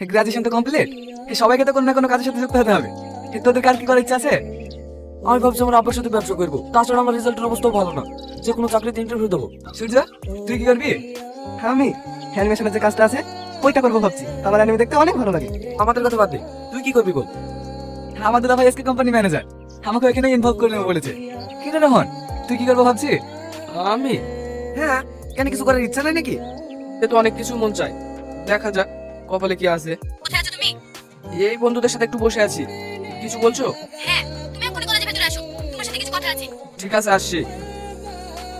Graduation তো complete সবাইকে তো কোনো না কোনো কাজের সাথে যুক্ত হতে হবে। তোদের কার কি করার ইচ্ছা আছে? আমি ভাবছি আমার আব্বার সাথে ব্যবসা করব। তাছাড়া আমার রেজাল্টের অবস্থাও ভালো না। যে কোনো চাকরিতে ইন্টারভিউ দেবো। সূর্য তুই কি করবি? আমি। অ্যানিমেশনের যে কাজটা আছে ওইটা করব ভাবছি। আমার অ্যানিমে দেখতে অনেক ভালো লাগে। আমাদের কথা বাদ দে। তুই কি করবি বল? আমাদের ভাই এসকে কোম্পানি ম্যানেজার আমাকে এখানে ইনভলভ করে নেব বলেছে। কি রে রহন তুই কি করব ভাবছি? আমি? হ্যাঁ কেন কিছু করার ইচ্ছা নাই নাকি? তো অনেক কিছু মন চায়। দেখা যাক। কপালে কি আছে? কোথায় আছো তুমি? এই বন্ধুদের সাথে একটু বসে আছি। কিছু বলছো? হ্যাঁ তুমি এখনই কলেজের ভেতরে আসো। তোমার সাথে কিছু কথা আছে। ঠিক আছে আসছি।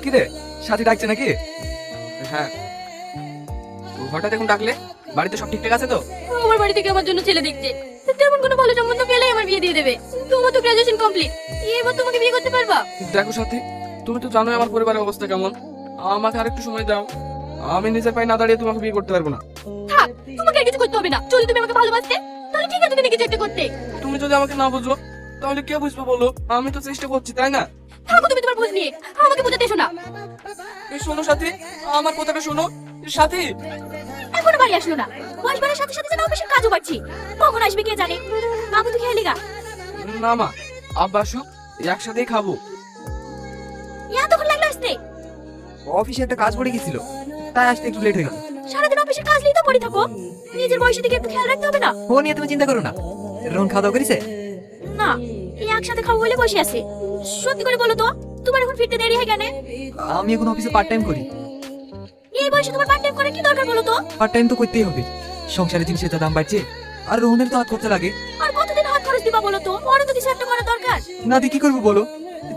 কি রে সাথী ডাকছে নাকি? হ্যাঁ। হঠাৎ এখন ডাকলে? বাড়িতে সব ঠিকঠাক আছে তো? আমার বাড়ি থেকে আমার জন্য ছেলে দেখছে। তেমন কোনো ভালো সম্বন্ধ পেলেই আমার বিয়ে দিয়ে দেবে। তোমার তো গ্রাজুয়েশন কমপ্লিট এবার তোমাকে বিয়ে করতে পারবা? দেখো সাথী তুমি তো জানোই আমার পরিবারের অবস্থা কেমন। আমাকে আর একটু সময় দাও। আমি নিজের পায়ে না দাঁড়িয়ে তোমাকে বিয়ে করতে পারব না। থাক তোমাকে আর কিছু করতে হবে না। যদি তুমি আমাকে ভালোবাসতে তাহলে ঠিক আছে তুমি কিছু একটা করতে। তুমি যদি আমাকে না বুঝো তাহলে কে বুঝবে বলো? আমি তো চেষ্টা করছি তাই না? থাকো তুমি তোমার বুঝ নিয়ে আমাকে বোঝাতে এসো না। এই শোনো সাথী আমার কথাটা শোনো। সাথী! এখনও বাড়ি আসলো না। বয়স বাড়ার সাথে সাথে যেন অফিসের কাজও বাড়ছি। কখন আসবে কে জানে? বাবু তো খেয়ালি গা। না মা আব্বা আসুক একসাথেই খাব। এতক্ষণ লাগল আসতে। অফিসে একটা কাজ পড়ে গেছিল তাই আসতে একটু লেট হয়ে গেল। সারাদিন অফিসের কাজ নিয়ে তো পড়ে থাকো। নিজের বয়সের দিকে একটু খেয়াল রাখতে হবে না? ও নিয়ে তুমি চিন্তা করো না। রোহন খাওয়া দাওয়া করেছে? না এই একসাথে খাব বলে বসে আছে। সত্যি করে বলো তো তোমার এখন ফিরতে দেরি হয় কেন? আমি এখন অফিসে পার্ট টাইম করি। এই বয়সে তোমার পার্ট টাইম কি দরকার বলো তো? পার্ট টাইম তো করতেই হবে। সংসারে জিনিসের তো দাম বাড়ছে আর রোহনের তো হাত খরচা লাগে। আর কতদিন হাত খরচ দিবা বলো তো? বড় তো কিছু একটা করা দরকার। না দিয়ে কি করব বলো?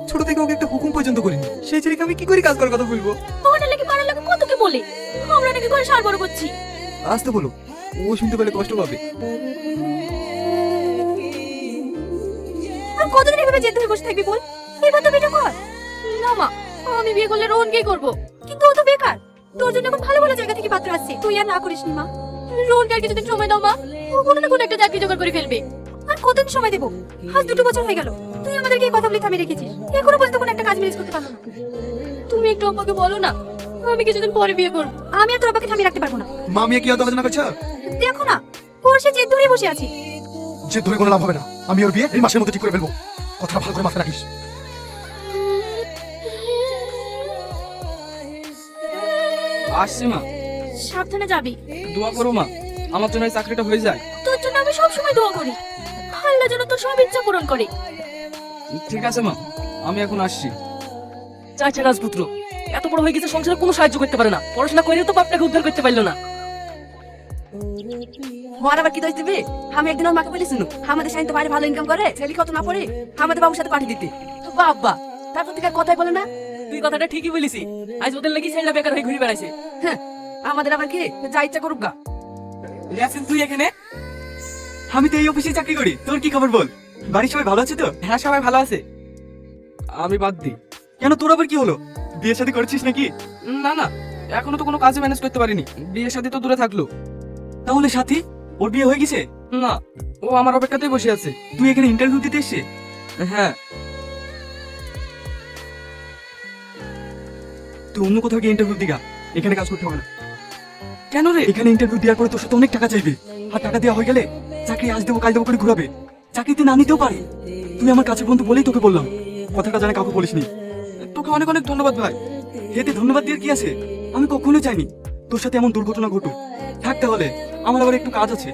ছোট থেকে ওকে একটা হুকুম পর্যন্ত করিনি। সেই ছেলেকে আমি কি করে কাজ করার কথা বলব? ওটা লেগে পাড়ার লোকে কত কি বলে? আমরা নাকি ঘরে সার বড় করছি। আসতে বলো ও শুনতে পেলে কষ্ট পাবে। আর কতদিন এভাবে যেতে হয়ে বসে থাকবি বল? এবার তো বিয়ে কর। না মা আমি বিয়ে করলে রোহনকেই করব। কিন্তু ও তো বেকার। তোর জন্য এখন ভালো ভালো জায়গা থেকে পাত্র আসছে তুই আর না করিস নি মা। রোহনকে আর কিছুদিন সময় দাও মা। ও কোনো না কোনো একটা চাকরি জোগাড় করে ফেলবে। আর কতদিন সময় দেবো? আজ দুটো বছর হয়ে গেল। তুই আমাদেরকে এই কথা বলে থামিয়ে রেখেছিস। এখনও পর্যন্ত কোনো একটা কাজ ম্যানেজ করতে পারল না। তুমি একটু আমাকে বলো না আমি কিছুদিন পরে বিয়ে করব। আমি আর তোর বাবাকে থামিয়ে রাখতে পারব না। মামিয়া কি অত আলোচনা করছ? দেখো না ওর সে জেদ ধরে বসে আছে। যে ধরে কোনো লাভ হবে না। আমি ওর বিয়ে এই মাসের মধ্যে ঠিক করে ফেলব। কথাটা ভালো করে মাথায় রাখিস। আসছি মা। সাবধানে যাবি। দোয়া করো মা আমার জন্য এই চাকরিটা হয়ে যায়। তোর জন্য আমি সব সময় দোয়া করি। আল্লাহ যেন তোর সব ইচ্ছা পূরণ করে। ঠিক আছে মা আমি এখন আসছি। চাচা রাজপুত্র এত বড় হয়ে গেছে সংসারে কোনো সাহায্য করতে পারে না। পড়াশোনা করেও তো বাপটাকে উদ্ধার করতে পারল না। ঘর আবার কি দোষ দিবে? আমি একদিন ওর মাকে বলেছিল আমাদের সাইন তো বাইরে ভালো ইনকাম করে ছেলে কত না পড়ে আমাদের বাবুর সাথে পাঠিয়ে দিতে। বাবা তারপর থেকে আর কথাই বলে না। তুই কথাটা ঠিকই বলিসি আজ ওদের লাগি ছেলেটা বেকার হয়ে ঘুরে বেড়াইছে। হ্যাঁ, আমাদের আবার কি? যা ইচ্ছা করুক গা। ইয়াসিন তুই এখানে? আমি তো এই অফিসে চাকরি করি। তোর কি খবর বল? বাড়ির সবাই ভালো আছে তো? হ্যাঁ সবাই ভালো আছে। আমি বাদ দিই কেন তোর আবার কি হলো? বিয়ে শাদী করেছিস নাকি? না না এখনও তো কোনো কাজে ম্যানেজ করতে পারিনি। বিয়ের সাথে তো দূরে থাকল। তাহলে সাথী ওর বিয়ে হয়ে গেছে? না ও আমার অপেক্ষাতেই বসে আছে। তুই এখানে ইন্টারভিউ দিতে এসছিস? হ্যাঁ। তুই অন্য কোথাও গিয়ে ইন্টারভিউ দিগা। এখানে কাজ করতে হবে না। কেন রে? এখানে ইন্টারভিউ দেওয়ার পরে তোর সাথে অনেক টাকা চাইবে। আর টাকা দেওয়া হয়ে গেলে চাকরি আজ দেবো কাল দেবো করে ঘুরাবে। চাকরিতে না নিতেও পারে। তুই আমার কাছে বন্ধু বলেই তোকে বললাম। কথাটা জানে কাউকে বলিসনি। তোকে অনেক অনেক ধন্যবাদ ভাই। এতে ধন্যবাদ দিয়ে কি আছে? আমি কখনো চাইনি। তোর সাথে এমন দুর্ঘটনা ঘটুক। থাকতে হলে আমার আবার একটু কাজ আছে।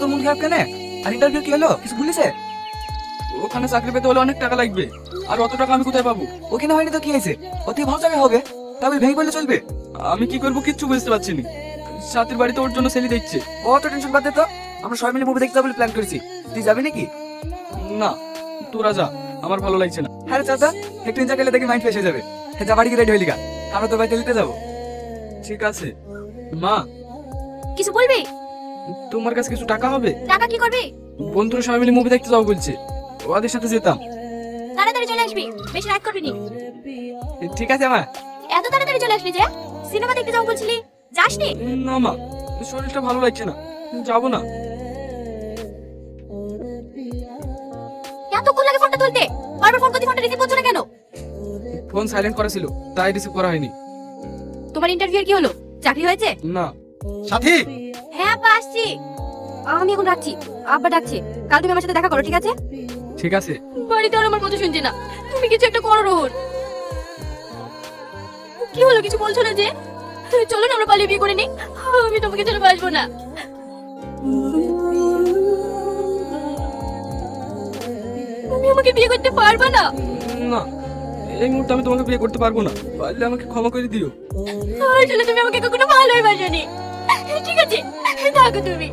তোর মন খারাপ কেন? আর ইন্টারভিউ কি হলো? কিছু বলেছে ওখানে চাকরি পেতে হলে অনেক টাকা লাগবে। আর অত টাকা আমি কোথায় পাবো? ওখানে হয়নি তো কি হয়েছে? অতি ভালো জায়গায় হবে। তবে ভেঙে বললে চলবে। আমি কি করব কিচ্ছু বুঝতে পারছি না। সাথীর বাড়িতে ওর জন্য ছেলে দিচ্ছে অত টেনশন বাদ দে তো। আমরা সবাই মিলে মুভি দেখতে যাব প্ল্যান করেছি। তুই যাবি নাকি? না, তোরা যা। আমার ভালো লাগছে না। হ্যাঁ চাচা একটু এনজয় করলে দেখি মাইন্ড ফ্রেশ হয়ে যাবে। হ্যাঁ যা বাড়ি রেডি হইলি গা। আমরা তো বাড়িতে নিতে যাব। ঠিক আছে। মা। কিছু বলবি? তোমার কাছে কিছু টাকা হবে? টাকা কি করবি? বন্ধুরা সবাই মিলে মুভি দেখতে যাব বলছে। ওদের সাথে যেতাম। তাড়াতাড়ি চলে আসবি। বেশি রাত করবি নি। ঠিক আছে মা। এত তাড়াতাড়ি চলে আসলি যে? সিনেমা দেখতে যাব বলছিলি। যাসনি? না মা। শরীরটা ভালো লাগছে না। যাব না। এতক্ষণ লাগে ফোনটা তুলতে? বারবার ফোন করতে ফোনটা রিসিভ করছ না কেন? ফোন সাইলেন্ট করা ছিল তাই রিসিভ করা হয়নি। তোমার ইন্টারভিউ কি হলো? চাকরি হয়েছে? না। সাথী! হ্যাঁ আব্বা আসছি। আমি এখন রাখছি আব্বা ডাকছে। কাল তুমি আমার সাথে দেখা করো ঠিক আছে? ঠিক আছে। বাড়িতে আর আমার কথা শুনছে না। তুমি কিছু একটা করো রোহন। কি হলো কিছু বলছো না যে? চলো না আমরা পালিয়ে বিয়ে করে নিই। আমি তোমাকে ছেড়ে বাসবো না। তুমি আমাকে বিয়ে করতে পারবে না। না এই মুহূর্তে আমি তোমাকে বিয়ে করতে পারব না। পারলে আমাকে ক্ষমা করে দিও। আসলে তুমি আমাকে কখনো ভালোই বাসনি ঠিক আছে থাকো তুমি।